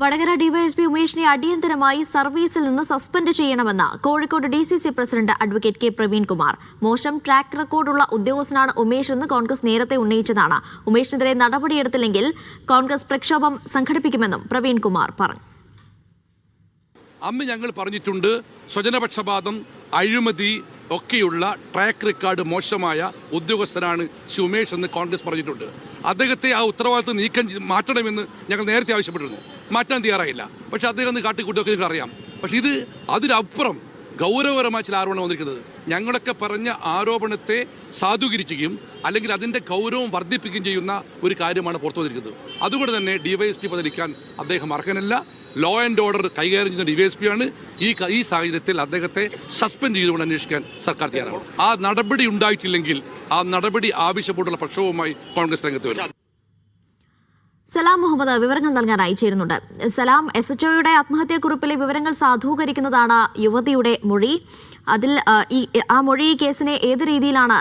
Vadakara DYSP ഉമേഷിനെ അടിയന്തരമായി സർവീസിൽ നിന്ന് സസ്പെൻഡ് ചെയ്യണമെന്ന് Kozhikode D C C president advocate K Praveen Kumar മോശം ട്രാക്ക് റെക്കോർഡുള്ള ഉദ്യോഗസ്ഥനാണ് ഉമേഷ് എന്ന് കോൺഗ്രസ് നേരത്തെ ഉന്നയിച്ചതാണ്. ഉമേഷിനെതിരെ നടപടിയെടുത്തില്ലെങ്കിൽ കോൺഗ്രസ് പ്രക്ഷോഭം സംഘടിപ്പിക്കുമെന്നും പ്രവീൺ കുമാർ പറഞ്ഞു. അന്ന് ഞങ്ങൾ പറഞ്ഞിട്ടുണ്ട് സ്വജനപക്ഷപാതം അഴിമതി ഒക്കെയുള്ള ട്രാക്ക് റെക്കോർഡ് മോശമായ ഉദ്യോഗസ്ഥനാണ് ശ്രീ ഉമേഷ് എന്ന് കോൺഗ്രസ് പറഞ്ഞിട്ടുണ്ട്. അദ്ദേഹത്തെ ആ ഉത്തരവാദിത്വം നീക്കം മാറ്റണമെന്ന് ഞങ്ങൾ നേരത്തെ ആവശ്യപ്പെട്ടിരുന്നു. മാറ്റാൻ തയ്യാറായില്ല. പക്ഷെ അദ്ദേഹം ഒന്ന് കാട്ടിക്കൂട്ടിയൊക്കെ നിങ്ങൾക്ക് അറിയാം. പക്ഷെ ഇത് അതിനപ്പുറം ഗൗരവപരമായ ചില ആരോപണം വന്നിരിക്കുന്നത്. ഞങ്ങളൊക്കെ പറഞ്ഞ ആരോപണത്തെ സാധൂകരിക്കുകയും അല്ലെങ്കിൽ അതിന്റെ ഗൗരവം വർദ്ധിപ്പിക്കുകയും ചെയ്യുന്ന ഒരു കാര്യമാണ് പുറത്തു വന്നിരിക്കുന്നത്. അതുകൊണ്ട് തന്നെ ഡിവൈഎസ്പി പദവിക്കാൻ അദ്ദേഹം അർഹനല്ല. ലോ ആൻഡ് ഓർഡർ കൈകാര്യം ചെയ്യുന്ന ഡിവൈഎസ്പി ആണ്. ഈ ഈ സാഹചര്യത്തിൽ അദ്ദേഹത്തെ സസ്പെൻഡ് ചെയ്തുകൊണ്ട് അന്വേഷിക്കാൻ സർക്കാർ തയ്യാറാണ്. ആ നടപടി ഉണ്ടായിട്ടില്ലെങ്കിൽ ആ നടപടി ആവശ്യപ്പെട്ടുള്ള പ്രക്ഷോഭവുമായി കോൺഗ്രസ് രംഗത്ത് വരും. സലാം മുഹമ്മദ് വിവരങ്ങൾ നൽകാൻ അയച്ചിരുന്നുണ്ട് സലാം എസ് എച്ച് ഒയുടെ ആത്മഹത്യാക്കുറിപ്പിലെ വിവരങ്ങൾ സാധൂകരിക്കുന്നതാണ് യുവതിയുടെ മൊഴി. അതിൽ ഈ ആ മൊഴി കേസിനെ ഏത് രീതിയിലാണ്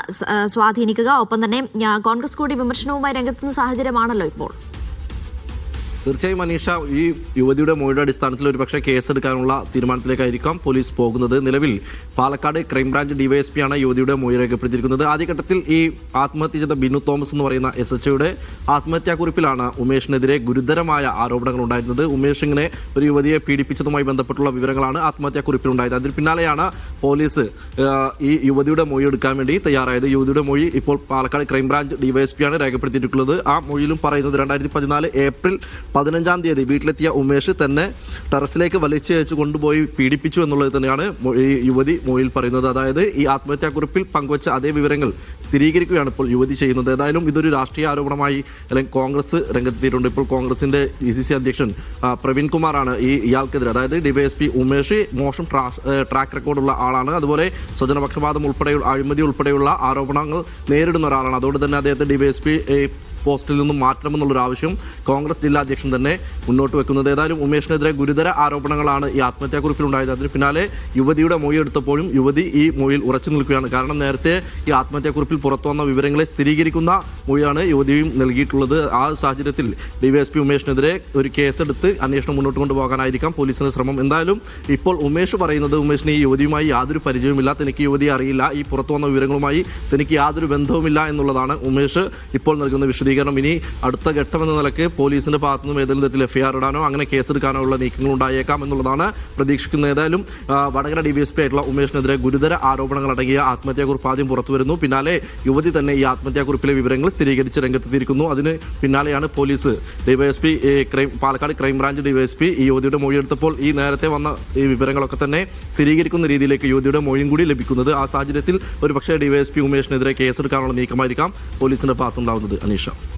സ്വാധീനിക്കുക? ഒപ്പം തന്നെ കോൺഗ്രസ് കൂടി വിമർശനവുമായി രംഗത്തുന്ന സാഹചര്യമാണല്ലോ ഇപ്പോൾ. തീർച്ചയായും മനീഷ ഈ യുവതിയുടെ മൊഴിയുടെ അടിസ്ഥാനത്തിൽ ഒരുപക്ഷെ കേസെടുക്കാനുള്ള തീരുമാനത്തിലേക്കായിരിക്കാം പോലീസ് പോകുന്നത്. നിലവിൽ പാലക്കാട് ക്രൈംബ്രാഞ്ച് ഡിവൈഎസ്പി ആണ് യുവതിയുടെ മൊഴി രേഖപ്പെടുത്തിയിരിക്കുന്നത്. ആദ്യഘട്ടത്തിൽ ഈ ആത്മഹത്യ ചെയ്ത ബിനു തോമസ് എന്ന് പറയുന്ന എസ് എച്ച് ഒയുടെ ആത്മഹത്യാക്കുറിപ്പിലാണ് ഉമേഷിനെതിരെ ഗുരുതരമായ ആരോപണങ്ങൾ ഉണ്ടായിരുന്നത്. ഉമേഷ് ഇങ്ങനെ ഒരു യുവതിയെ പീഡിപ്പിച്ചതുമായി ബന്ധപ്പെട്ടുള്ള വിവരങ്ങളാണ് ആത്മഹത്യാക്കുറിപ്പിൽ ഉണ്ടായത് അതിന് പിന്നാലെയാണ് പോലീസ് ഈ യുവതിയുടെ മൊഴി എടുക്കാൻ വേണ്ടി തയ്യാറായത്. യുവതിയുടെ മൊഴി ഇപ്പോൾ പാലക്കാട് ക്രൈംബ്രാഞ്ച് ഡിവൈഎസ്പി ആണ് രേഖപ്പെടുത്തിയിട്ടുള്ളത്. ആ മൊഴിയിലും പറയുന്നത് രണ്ടായിരത്തി പതിനാല് ഏപ്രിൽ പതിനഞ്ചാം തീയതി വീട്ടിലെത്തിയ ഉമേഷ് തന്നെ ടെറസിലേക്ക് വലിച്ചു വലിച്ചയച്ച് കൊണ്ടുപോയി പീഡിപ്പിച്ചു എന്നുള്ളത് തന്നെയാണ് ഈ യുവതി മൊയിൽ പറയുന്നത്. അതായത് ഈ ആത്മഹത്യാക്കുറിപ്പിൽ പങ്കുവച്ച അതേ വിവരങ്ങൾ സ്ഥിരീകരിക്കുകയാണ് ഇപ്പോൾ യുവതി ചെയ്യുന്നത്. ഏതായാലും ഇതൊരു രാഷ്ട്രീയ ആരോപണമായി അല്ലെങ്കിൽ കോൺഗ്രസ് രംഗത്തെത്തിയിട്ടുണ്ട്. ഇപ്പോൾ കോൺഗ്രസിന്റെ ഡി സി സി അധ്യക്ഷൻ പ്രവീൺ കുമാറാണ് ഈ ഇയാൾക്കെതിരെ. അതായത് ഡിവൈഎസ്പി ഉമേഷ് മോശം ട്രാക്ക് റെക്കോർഡുള്ള ആളാണ്. അതുപോലെ സ്വജനപക്ഷപാതം ഉൾപ്പെടെയുള്ള അഴിമതി ഉൾപ്പെടെയുള്ള ആരോപണങ്ങൾ നേരിടുന്ന ഒരാളാണ്. അതുകൊണ്ട് തന്നെ അദ്ദേഹത്തെ ഡിവൈഎസ്പി പോസ്റ്റിൽ നിന്നും മാറ്റണമെന്നുള്ളൊരു ആവശ്യം കോൺഗ്രസ് ജില്ലാ അധ്യക്ഷൻ തന്നെ മുന്നോട്ട് വെക്കുന്നത്. ഏതായാലും ഉമേഷിനെതിരെ ഗുരുതര ആരോപണങ്ങളാണ് ഈ ആത്മഹത്യാക്കുറിപ്പിൽ ഉണ്ടായത് അതിന് പിന്നാലെ യുവതിയുടെ മൊഴി എടുത്തപ്പോഴും യുവതി ഈ മൊഴിയിൽ ഉറച്ചു നിൽക്കുകയാണ്. കാരണം നേരത്തെ ഈ ആത്മഹത്യാക്കുറിപ്പിൽ പുറത്തു വന്ന വിവരങ്ങളെ സ്ഥിരീകരിക്കുന്ന മൊഴിയാണ് യുവതിയും നൽകിയിട്ടുള്ളത്. ആ സാഹചര്യത്തിൽ ഡിവൈഎസ്പി ഉമേഷിനെതിരെ ഒരു കേസെടുത്ത് അന്വേഷണം മുന്നോട്ട് കൊണ്ടുപോകാനായിരിക്കാം പോലീസിന് ശ്രമം. എന്തായാലും ഇപ്പോൾ ഉമേഷ് പറയുന്നത് ഉമേഷിന് ഈ യുവതിയുമായി യാതൊരു പരിചയവുമില്ല. തനിക്ക് യുവതി യുവതിയെ അറിയില്ല. ഈ പുറത്തു വന്ന വിവരങ്ങളുമായി തനിക്ക് യാതൊരു ബന്ധവുമില്ല എന്നുള്ളതാണ് ഉമേഷ് ഇപ്പോൾ നൽകുന്ന വിശദീകരണം. ഇനി അടുത്ത ഘട്ടമെന്ന നിലയ്ക്ക് പോലീസിന്റെ ഭാഗത്തു നിന്നും ഏതെങ്കിലും തരത്തിൽ എഫ്ഐആർ ഇടാനോ അങ്ങനെ കേസെടുക്കാനോ ഉള്ള നീക്കങ്ങൾ ഉണ്ടായേക്കാം എന്നുള്ളതാണ് പ്രതീക്ഷിക്കുന്നത്. ഏതായാലും വടകര ഡിവൈഎസ്പി ആയിട്ടുള്ള ഉമേഷിനെതിരെ ഗുരുതര ആരോപണങ്ങൾ അടങ്ങിയ ആത്മഹത്യാക്കുറിപ്പ് ആദ്യം പുറത്തു വരുന്നു. പിന്നാലെ യുവതി തന്നെ ഈ ആത്മഹത്യാക്കുറിപ്പിലെ വിവരങ്ങൾ സ്ഥിരീകരിച്ച് രംഗത്തെത്തിയിരിക്കുന്നു. അതിന് പിന്നാലെയാണ് police DYSP crime Palakkad crime branch DYSP ഈ യുവതിയുടെ മൊഴിയെടുത്തപ്പോൾ ഈ നേരത്തെ വന്ന ഈ വിവരങ്ങളൊക്കെ തന്നെ സ്ഥിരീകരിക്കുന്ന രീതിയിലേക്ക് യുവതിയുടെ മൊഴിയും കൂടി ലഭിക്കുന്നത്. ആ സാഹചര്യത്തിൽ ഒരു പക്ഷേ ഡിവൈഎസ്പി ഉമേഷിനെതിരെ കേസെടുക്കാനുള്ള നീക്കമായിരിക്കാം പോലീസിന്റെ ഭാഗത്തുണ്ടാവുന്നത് അനീഷ.